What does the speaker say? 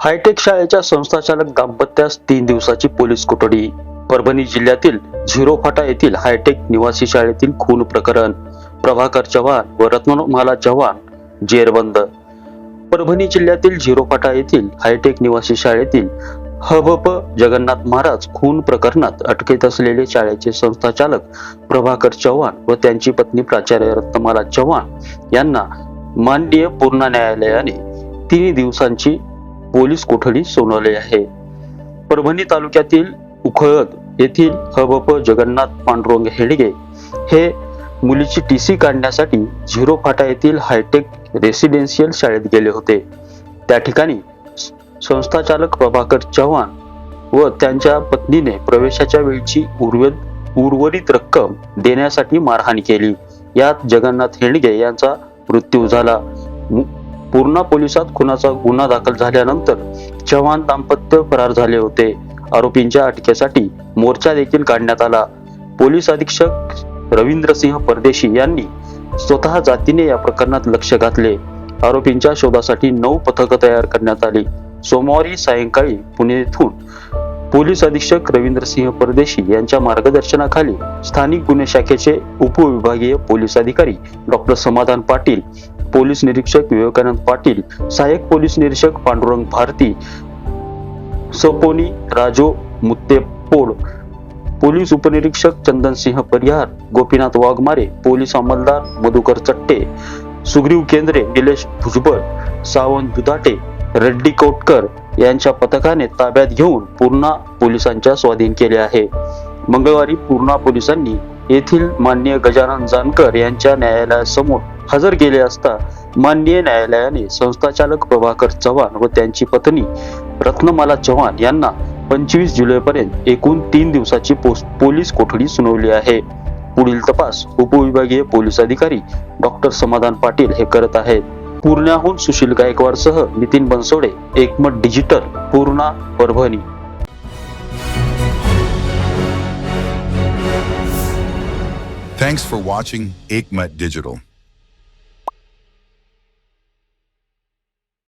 Hi tech शाळेच्या संस्थाचालक दाम्पत्यास तीन दिवसाची पोलीस कोठडी. परभणी जिल्ह्यातील झिरो फाटा येथील हायटेक निवासी शाळेतील खून प्रकरण. प्रभाकर चव्हाण व रत्नमाला चव्हाण जेरबंद परभणी जिल्ह्यातील झिरो फाटा येथील हायटेक निवासी शाळेतील हबप जगन्नाथ महाराज खून प्रकरणात अटकेत असलेले शाळेचे संस्थाचालक प्रभाकर चव्हाण व त्यांची पत्नी प्राचार्य रत्नमाला चव्हाण यांना माननीय पूर्ण न्यायालयाने तीन दिवसांची पोलीस कोठडी सोनवली आहे. परभणी तालुक्यातील उखळद येथील हबप जगन्नाथ पांडुरंग हेडगे हे मुलीची टी सी काढण्यासाठी झिरो फाटा येथील हायटेक रेसिडेन्शियल शाळेत गेले होते. त्या ठिकाणी संस्थाचालक प्रभाकर चव्हाण व त्यांच्या पत्नीने प्रवेशाच्या वेळची उर्वरित उर्वरित रक्कम देण्यासाठी मारहाण केली. यात जगन्नाथ हेंडगे यांचा मृत्यू झाला. पूर्णा पोलिसात खुनाचा गुन्हा दाखल झाल्यानंतर चव्हाण दाम्पत्य फरार झाले होते. आरोपींच्या अटकेसाठी मोर्चा देखील काढण्यात आला. पोलीस अधीक्षक रवींद्रसिंह परदेशी यांनी स्वतः जातीने या प्रकरणात लक्ष घातले. आरोपींच्या शोधासाठी नऊ पथकं तयार करण्यात आली. सोमवारी सायंकाळी पुणे येथून पोलीस अधीक्षक रवींद्रसिंह परदेशी यांच्या मार्गदर्शनाखाली स्थानिक गुन्हे शाखेचे उपविभागीय पोलीस अधिकारी डॉक्टर समाधान पाटील पोलीस निरीक्षक विवेकानंद पाटील सहाय्यक पोलीस निरीक्षक पांडुरंग भारती सपोनी राजो मुत्तेपोड पोलीस उपनिरीक्षक चंदनसिंह परिहार गोपीनाथ वाघमारे पोलीस अंमलदार मधुकर चट्टे सुग्रीव केंद्रे निलेश भुजबळ सावंत दुधाटे रेड्डी कोटकर यांच्या पथकाने ताब्यात घेऊन पूर्णा पोलिसांच्या स्वाधीन केले आहे. मंगळवारी पूर्णा पोलिसांनी येथील मान्य गजानन जानकर यांच्या न्यायालयासमोर हजर केले असता माननीय न्यायालयाने संस्थाचालक प्रभाकर चव्हाण व त्यांची पत्नी रत्नमाला चव्हाण यांना पंचवीस जुलैपर्यंत एकूण तीन दिवसाची पोस- पोलीस कोठडी सुनावली आहे. पुढील तपास उपविभागीय पोलीस अधिकारी डॉक्टर समाधान पाटील हे करत आहेत. पूर्ण्याहून Sushil गायकवाडसह Nitin Bansode Ekmat digital Purna Parbhani Thanks for watching Aikmat Digital.